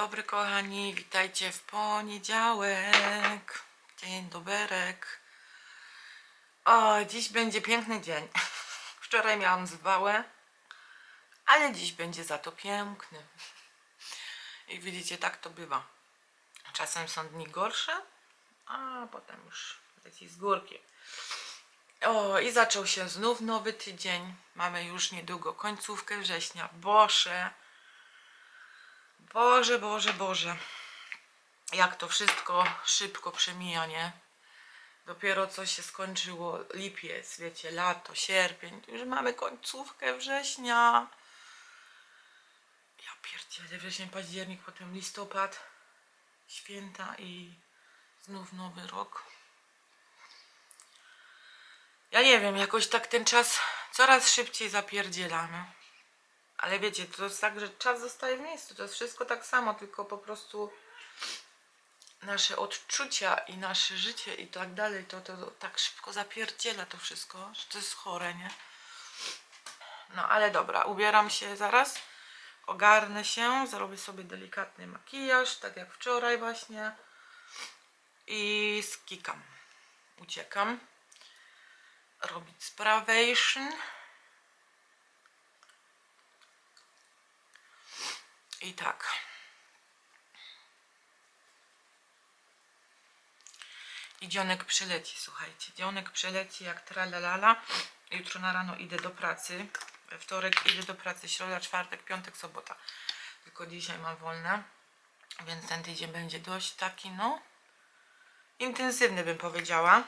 dobry kochani, witajcie w poniedziałek. Dzień doberek. O, dziś będzie piękny dzień. Wczoraj miałam zwałę, ale dziś będzie za to piękny. I widzicie, tak to bywa. Czasem są dni gorsze, a potem już leci z górki. O, i zaczął się znów nowy tydzień. Mamy już niedługo końcówkę września. Boże. Boże, Boże, Boże. Jak to wszystko szybko przemija, nie? Dopiero co się skończyło lipiec, wiecie, lato, sierpień. Już mamy końcówkę września. Ja pierdzielę, wrzesień, październik, potem listopad, święta i znów nowy rok. Ja nie wiem, jakoś tak ten czas coraz szybciej zapierdzielamy. Ale wiecie, to jest tak, że czas zostaje w miejscu. To jest wszystko tak samo, tylko po prostu nasze odczucia i nasze życie i tak dalej, to, to, to tak szybko zapierdziela to wszystko, że to jest chore, nie? No ale dobra, ubieram się zaraz, ogarnę się, zrobię sobie delikatny makijaż, tak jak wczoraj właśnie i skikam, uciekam robić sprawation. I tak. I dzionek przyleci, słuchajcie. Dzionek przyleci jak tralalala. Jutro na rano idę do pracy. We wtorek idę do pracy, środa, czwartek, piątek, sobota. Tylko dzisiaj mam wolne. Więc ten tydzień będzie dość taki, no, intensywny bym powiedziała.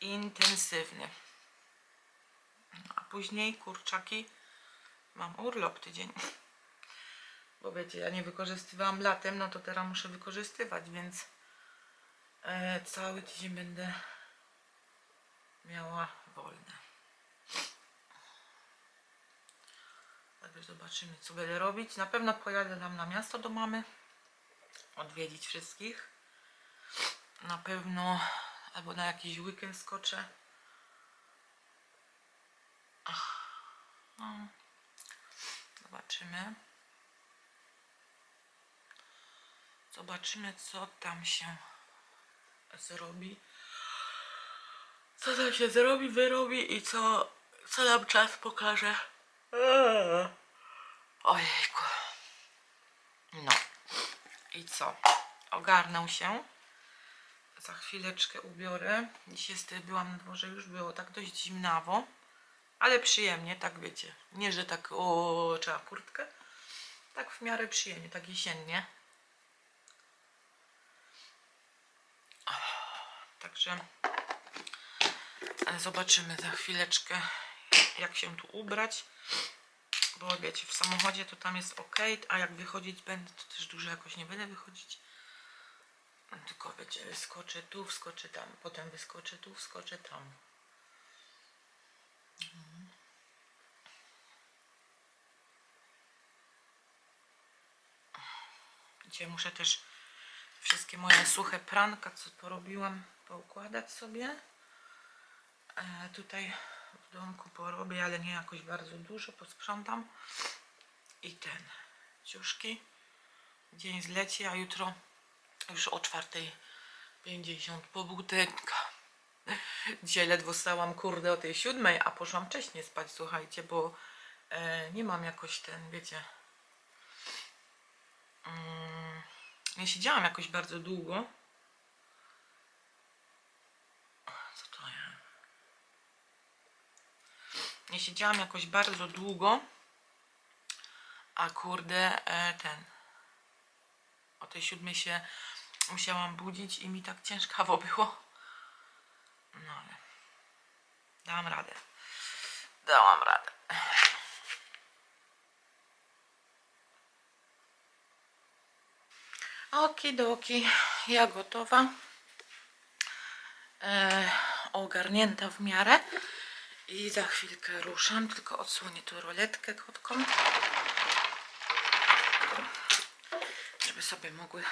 Intensywny. No, a później kurczaki mam urlop tydzień. Bo ja nie wykorzystywałam latem, no to teraz muszę wykorzystywać, więc e, cały tydzień będę miała wolne. Także zobaczymy, co będę robić. Na pewno pojadę tam na miasto do mamy, odwiedzić wszystkich. Na pewno albo na jakiś weekend skoczę. Ach, no. Zobaczymy. Zobaczymy, co tam się zrobi. Co tam się zrobi, wyrobi i co, co nam czas pokaże. Eee. Ojejku. No. I co? Ogarnę się. Za chwileczkę ubiorę. Dzisiaj byłam na dworze, już było tak dość zimnawo. Ale przyjemnie, tak wiecie. Nie, że tak o, trzeba kurtkę. Tak w miarę przyjemnie, tak jesiennie. Także e, zobaczymy za chwileczkę, jak się tu ubrać. Bo wiecie, w samochodzie to tam jest ok, a jak wychodzić będę, to też dużo jakoś nie będę wychodzić. Tylko wiecie, wyskoczę tu, wskoczę tam, potem wyskoczę tu, wskoczę tam. Dzisiaj muszę też wszystkie moje suche pranka, co porobiłam, poukładać sobie. E, tutaj w domku porobię, ale nie jakoś bardzo dużo, posprzątam. I ten, ciuszki. Dzień zleci, a jutro już o 4.50 pobudynka. Dzisiaj ledwo stałam, kurde, o tej siódmej, a poszłam wcześniej spać, słuchajcie, bo e, nie mam jakoś ten, wiecie... Mm, nie siedziałam jakoś bardzo długo. Co to ja? Nie siedziałam jakoś bardzo długo. A kurde, e, ten. O tej siódmej się musiałam budzić i mi tak ciężkawo było. No ale dałam radę. Dałam radę. Okidoki, ja gotowa. E, ogarnięta w miarę. I za chwilkę ruszam, tylko odsłonię tu roletkę kotką. Żeby sobie mogły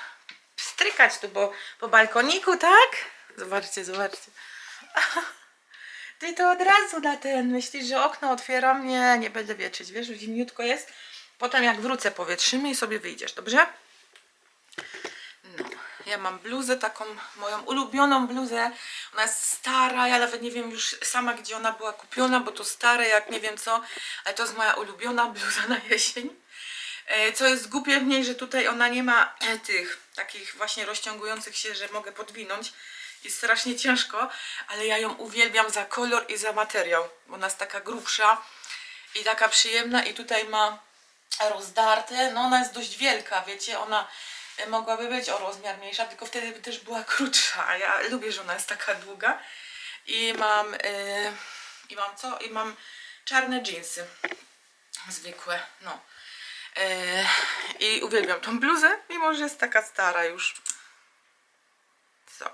strykać tu po, po balkoniku, tak? Zobaczcie, zobaczcie. Ty to od razu na ten, myślisz, że okno otwieram? Nie, nie będę wieczyć, wiesz, zimniutko jest. Potem jak wrócę powietrzymy i sobie wyjdziesz, dobrze? Ja mam bluzę, taką moją ulubioną bluzę. Ona jest stara, ja nawet nie wiem już sama gdzie ona była kupiona, bo to stare jak nie wiem co, ale to jest moja ulubiona bluza na jesień. E, Co jest głupie w niej, że tutaj ona nie ma e, tych takich właśnie rozciągujących się, że mogę podwinąć. Jest strasznie ciężko, ale ja ją uwielbiam za kolor i za materiał. Ona jest taka grubsza i taka przyjemna i tutaj ma rozdarte. No ona jest dość wielka, wiecie, ona mogłaby być o rozmiar mniejsza, tylko wtedy by też była krótsza. a Ja lubię, że ona jest taka długa. I mam, e, i mam co? I mam czarne dżinsy. Zwykłe, no. E, I uwielbiam tą bluzę, mimo że jest taka stara już. Co?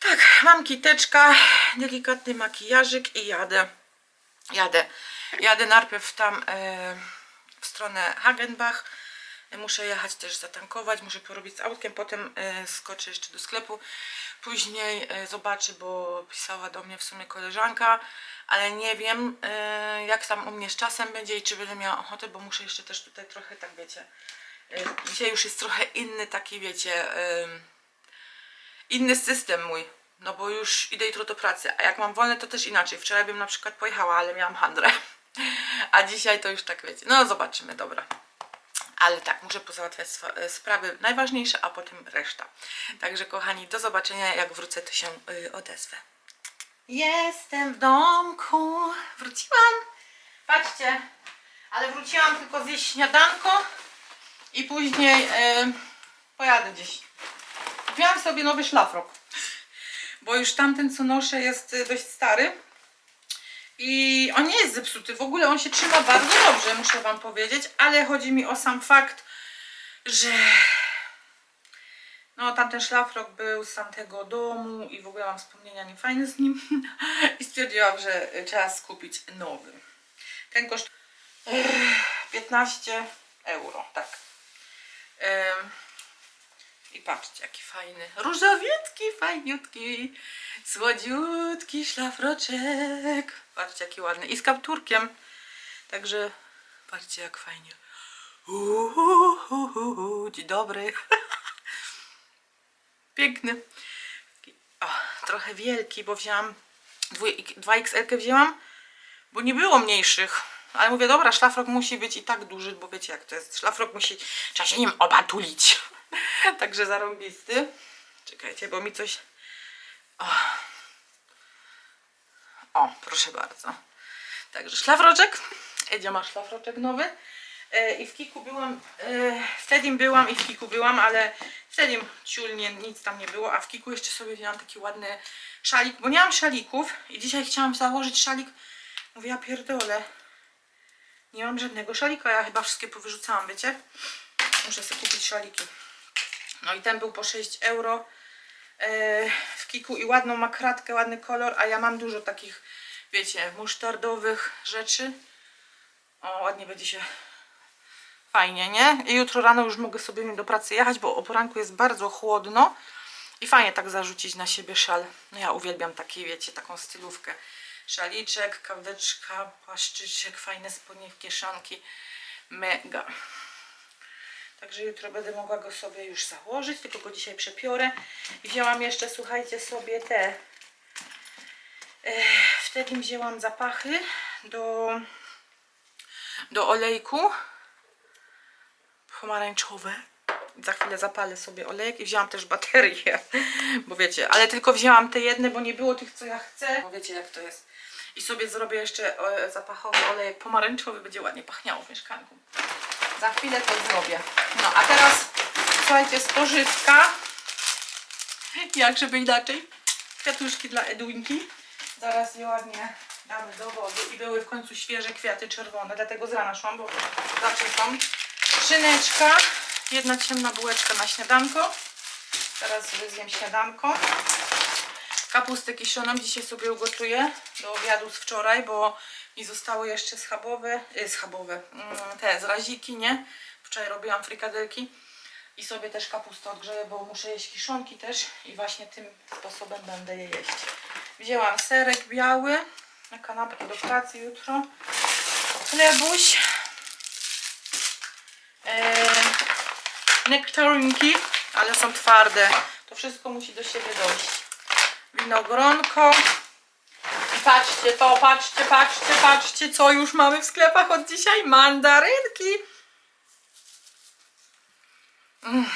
Tak, mam kiteczka, delikatny makijażyk i jadę. Jadę. Jadę najpierw tam e, w stronę Hagenbach. Muszę jechać też zatankować, muszę porobić z autkiem, potem e, skoczę jeszcze do sklepu. Później e, zobaczę, bo pisała do mnie w sumie koleżanka, ale nie wiem e, jak tam u mnie z czasem będzie i czy będę miała ochotę, bo muszę jeszcze też tutaj trochę, tak wiecie, dzisiaj już jest trochę inny taki, wiecie, inny system mój. No bo już idę jutro do pracy, a jak mam wolne to też inaczej. Wczoraj bym na przykład pojechała, ale miałam handrę. A dzisiaj to już tak wiecie. No zobaczymy, dobra. Ale tak, muszę pozałatwiać e, sprawy najważniejsze, a potem reszta. Także kochani, do zobaczenia. Jak wrócę, to się y, odezwę. Jestem w domku. Wróciłam. Patrzcie, ale wróciłam tylko zjeść śniadanko i później y, pojadę gdzieś. Kupiłam sobie nowy szlafrok, bo już tamten co noszę jest y, dość stary. I on nie jest zepsuty, w ogóle on się trzyma bardzo dobrze, muszę Wam powiedzieć, ale chodzi mi o sam fakt, że no tamten szlafrok był z tamtego domu i w ogóle mam wspomnienia niefajne z nim i stwierdziłam, że trzeba skupić nowy. Ten koszt 15 euro, tak. I patrzcie, jaki fajny, różowiutki, fajniutki, słodziutki szlafroczek. Patrzcie, jaki ładny. I z kapturkiem. Także patrzcie, jak fajnie. Uhuhuhu, dzień dobry. Piękny. O, trochę wielki, bo wzięłam, dwój- 2XL wzięłam, bo nie było mniejszych. Ale mówię, dobra, szlafrok musi być i tak duży, bo wiecie jak to jest. Szlafrok musi, trzeba się nim obatulić. Także zarąbisty. Czekajcie, bo mi coś... O, o proszę bardzo. Także szlafroczek. Edzia ma szlafroczek nowy. E, I w Kiku byłam, e, wtedy byłam i w Kiku byłam, ale wtedy ciul nie, nic tam nie było, a w Kiku jeszcze sobie wzięłam taki ładny szalik, bo nie mam szalików i dzisiaj chciałam założyć szalik. Mówię, ja pierdolę. Nie mam żadnego szalika, ja chyba wszystkie powyrzucałam, wiecie? Muszę sobie kupić szaliki. No i ten był po 6 euro e, w Kiku i ładną ma kratkę, ładny kolor, a ja mam dużo takich, wiecie, musztardowych rzeczy. O, ładnie będzie się fajnie, nie? I jutro rano już mogę sobie do pracy jechać, bo o poranku jest bardzo chłodno i fajnie tak zarzucić na siebie szal. No ja uwielbiam taki, wiecie, taką stylówkę. Szaliczek, kaweczka, płaszczyczek, fajne spodnie w kieszonki. Mega. Także jutro będę mogła go sobie już założyć, tylko go dzisiaj przepiorę. I wzięłam jeszcze, słuchajcie, sobie te... E, wtedy wzięłam zapachy do, do olejku pomarańczowe. Za chwilę zapalę sobie olejek i wzięłam też baterię, bo wiecie, ale tylko wzięłam te jedne, bo nie było tych, co ja chcę. Bo wiecie, jak to jest. I sobie zrobię jeszcze e, zapachowy olejek pomarańczowy, będzie ładnie pachniało w mieszkanku. Za chwilę to zrobię. No, a teraz słuchajcie, spożywka. Jak żeby inaczej. Kwiatuszki dla Edwinki. Zaraz je ładnie damy do wody. I były w końcu świeże kwiaty czerwone, dlatego z rana szłam, bo zawsze są. Szyneczka. Jedna ciemna bułeczka na śniadanko. Teraz zjem śniadanko. Kapustę kiszoną dzisiaj sobie ugotuję do obiadu z wczoraj, bo mi zostały jeszcze schabowe, y, schabowe, mm, te zraziki, nie? Wczoraj robiłam frykadelki i sobie też kapustę odgrzeję, bo muszę jeść kiszonki też i właśnie tym sposobem będę je jeść. Wzięłam serek biały na kanapkę do pracy jutro, chlebuś, nektarynki, ale są twarde. To wszystko musi do siebie dojść. Winogronko. I patrzcie to, patrzcie, patrzcie, patrzcie, co już mamy w sklepach od dzisiaj. Mandarynki. Mm,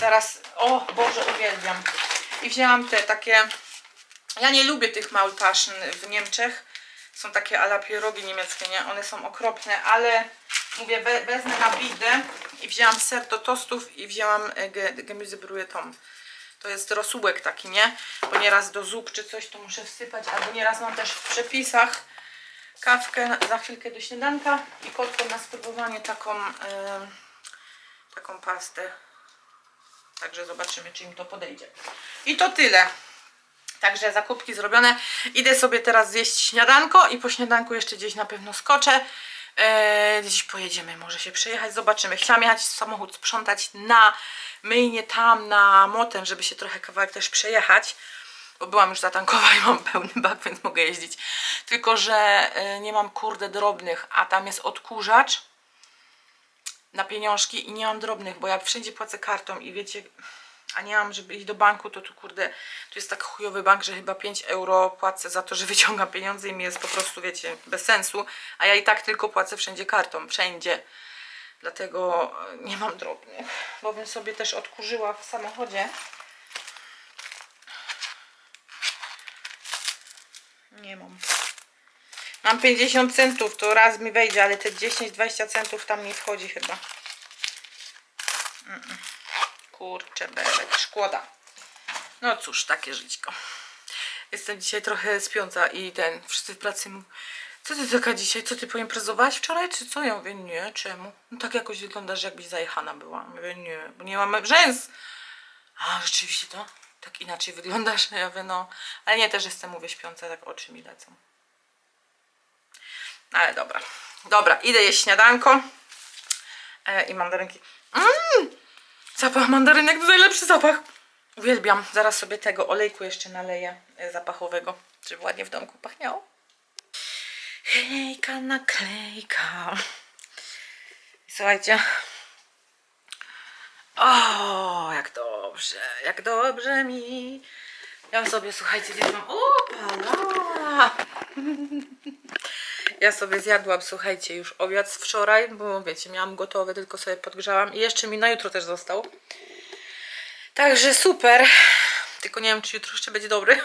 Teraz, o Boże, uwielbiam. I wzięłam te takie, ja nie lubię tych Maultaschen w Niemczech. Są takie ala pierogi niemieckie, nie? One są okropne, ale mówię, we, wezmę na bidę i wzięłam ser do tostów i wzięłam e, ge, Gemüsebrühe Tom. To jest rosółek taki, nie? Bo nieraz do zup czy coś to muszę wsypać, albo nieraz mam też w przepisach kawkę za chwilkę do śniadanka i kotką na spróbowanie taką, em, taką pastę. Także zobaczymy, czy im to podejdzie. I to tyle. Także zakupki zrobione. Idę sobie teraz zjeść śniadanko i po śniadanku jeszcze gdzieś na pewno skoczę. Eee, gdzieś pojedziemy, może się przejechać, zobaczymy. Chciałam jechać samochód sprzątać na myjnie tam, na motem, żeby się trochę kawałek też przejechać. Bo byłam już zatankowa i mam pełny bak, więc mogę jeździć. Tylko, że e, nie mam kurde drobnych, a tam jest odkurzacz na pieniążki i nie mam drobnych, bo ja wszędzie płacę kartą i wiecie, a nie mam, żeby iść do banku, to tu kurde, tu jest tak chujowy bank, że chyba 5 euro płacę za to, że wyciągam pieniądze i mi jest po prostu, wiecie, bez sensu, a ja i tak tylko płacę wszędzie kartą, wszędzie. Dlatego e, nie mam drobnych, bo bym sobie też odkurzyła w samochodzie. Nie mam. Mam 50 centów, to raz mi wejdzie, ale te 10-20 centów tam nie wchodzi chyba. Kurczę, belek, szkoda. No cóż, takie żyćko. Jestem dzisiaj trochę spiąca i ten, wszyscy w pracy co ty taka dzisiaj, co ty poimprezowałaś wczoraj, czy co? Ja mówię, nie, czemu? No tak jakoś wyglądasz, jakbyś zajechana była. Mówię, nie, bo nie mamy rzęs. A, rzeczywiście to? Tak inaczej wyglądasz? Ja mówię, no. Ale nie, też jestem, mówię, śpiąca, tak oczy mi lecą. Ale dobra. Dobra, idę jeść śniadanko. E, I mandarynki. Mmm! Zapach mandarynek to najlepszy zapach. Uwielbiam. Zaraz sobie tego olejku jeszcze naleję e, zapachowego, żeby ładnie w domku pachniało. Hejka naklejka. Słuchajcie. O, jak dobrze, jak dobrze mi. Ja sobie, słuchajcie, gdzieś mam... O, pala! Ja sobie zjadłam, słuchajcie, już obiad z wczoraj, bo wiecie, miałam gotowy, tylko sobie podgrzałam i jeszcze mi na jutro też został. Także super. Tylko nie wiem, czy jutro jeszcze będzie dobry.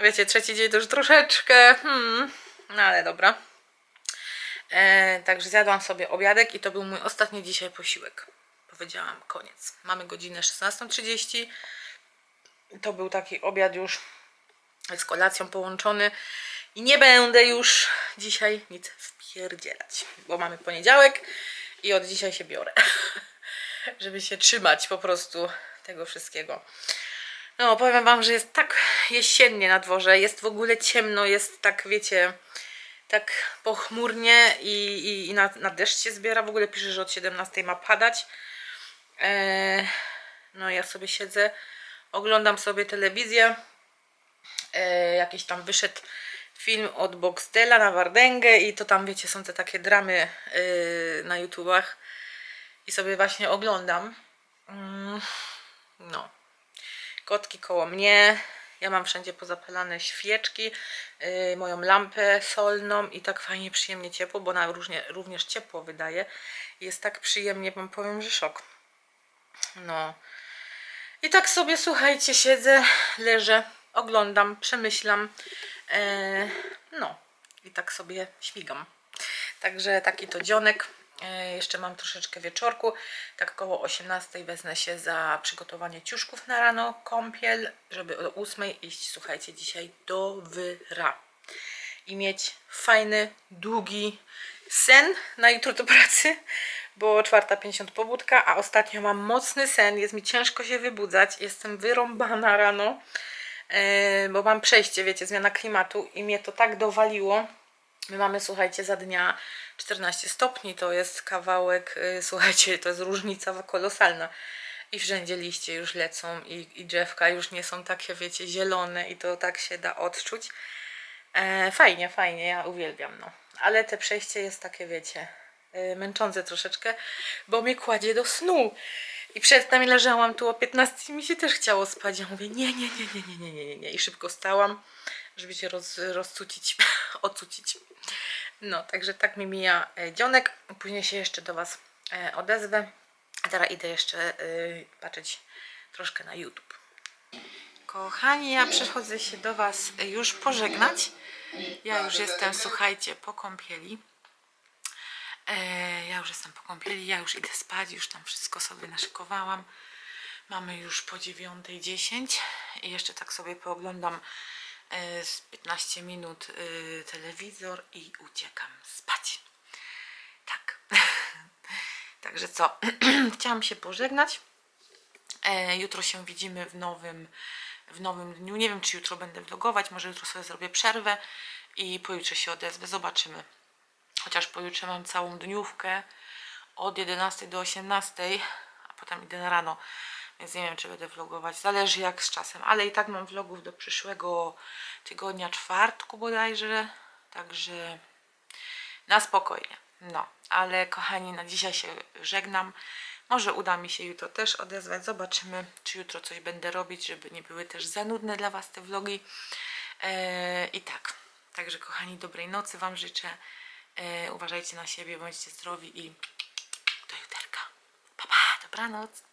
Wiecie, trzeci dzień to już troszeczkę, hmm, no ale dobra. E, także zjadłam sobie obiadek i to był mój ostatni dzisiaj posiłek. Powiedziałam, koniec. Mamy godzinę 16.30. To był taki obiad już z kolacją połączony i nie będę już dzisiaj nic wpierdzielać, bo mamy poniedziałek i od dzisiaj się biorę, żeby się trzymać po prostu tego wszystkiego. No, powiem Wam, że jest tak jesiennie na dworze, jest w ogóle ciemno, jest tak, wiecie, tak pochmurnie i, i, i na, na deszcz się zbiera. W ogóle pisze, że od 17 ma padać. Eee, no, ja sobie siedzę, oglądam sobie telewizję. E, jakiś tam wyszedł film od Boxdela na Wardęgę i to tam wiecie są te takie dramy e, na YouTubach i sobie właśnie oglądam. Mm, no. Kotki koło mnie. Ja mam wszędzie pozapalane świeczki, e, moją lampę solną i tak fajnie, przyjemnie ciepło, bo ona różnie, również ciepło wydaje. Jest tak przyjemnie, wam powiem, że szok. No. I tak sobie, słuchajcie, siedzę, leżę, oglądam, przemyślam. E, no, i tak sobie śmigam. Także taki to dzionek. E, jeszcze mam troszeczkę wieczorku. Tak koło 18 wezmę się za przygotowanie ciuszków na rano, kąpiel, żeby o 8 iść, słuchajcie, dzisiaj do wyra. I mieć fajny, długi sen na jutro do pracy, bo 4.50 pobudka, a ostatnio mam mocny sen, jest mi ciężko się wybudzać, jestem wyrąbana rano, e, bo mam przejście, wiecie, zmiana klimatu i mnie to tak dowaliło. My mamy, słuchajcie, za dnia 14 stopni, to jest kawałek, y, słuchajcie, to jest różnica kolosalna. I wszędzie liście już lecą i, i drzewka już nie są takie, wiecie, zielone i to tak się da odczuć. E, fajnie, fajnie, ja uwielbiam, no. Ale te przejście jest takie, wiecie, e, męczące troszeczkę, bo mnie kładzie do snu. I przedtem leżałam tu o 15 i mi się też chciało spać. Ja mówię, nie, nie, nie, nie, nie, nie, nie, nie. I szybko stałam, żeby się roz, rozcucić, ocucić. No, także tak mi mija e, dzionek. Później się jeszcze do Was e, odezwę. Teraz idę jeszcze e, patrzeć troszkę na YouTube. Kochani, ja przychodzę się do Was już pożegnać. Ja już jestem, słuchajcie, po kąpieli. Ja już jestem po kąpieli, ja już idę spać, już tam wszystko sobie naszykowałam. Mamy już po 9.10 i jeszcze tak sobie pooglądam z 15 minut e, telewizor i uciekam spać. Tak. Także co, chciałam się pożegnać. E, jutro się widzimy w nowym, w nowym dniu. Nie wiem, czy jutro będę vlogować, może jutro sobie zrobię przerwę i pojutrze się odezwę. Zobaczymy. Chociaż pojutrze mam całą dniówkę od 11 do 18, a potem idę na rano, więc nie wiem, czy będę vlogować. Zależy jak z czasem, ale i tak mam vlogów do przyszłego tygodnia, czwartku bodajże. Także na spokojnie. No, ale kochani, na dzisiaj się żegnam. Może uda mi się jutro też odezwać. Zobaczymy, czy jutro coś będę robić, żeby nie były też za nudne dla Was te vlogi. Eee, I tak. Także kochani, dobrej nocy Wam życzę. Eee, uważajcie na siebie, bądźcie zdrowi i do juterka. Pa, pa, dobranoc.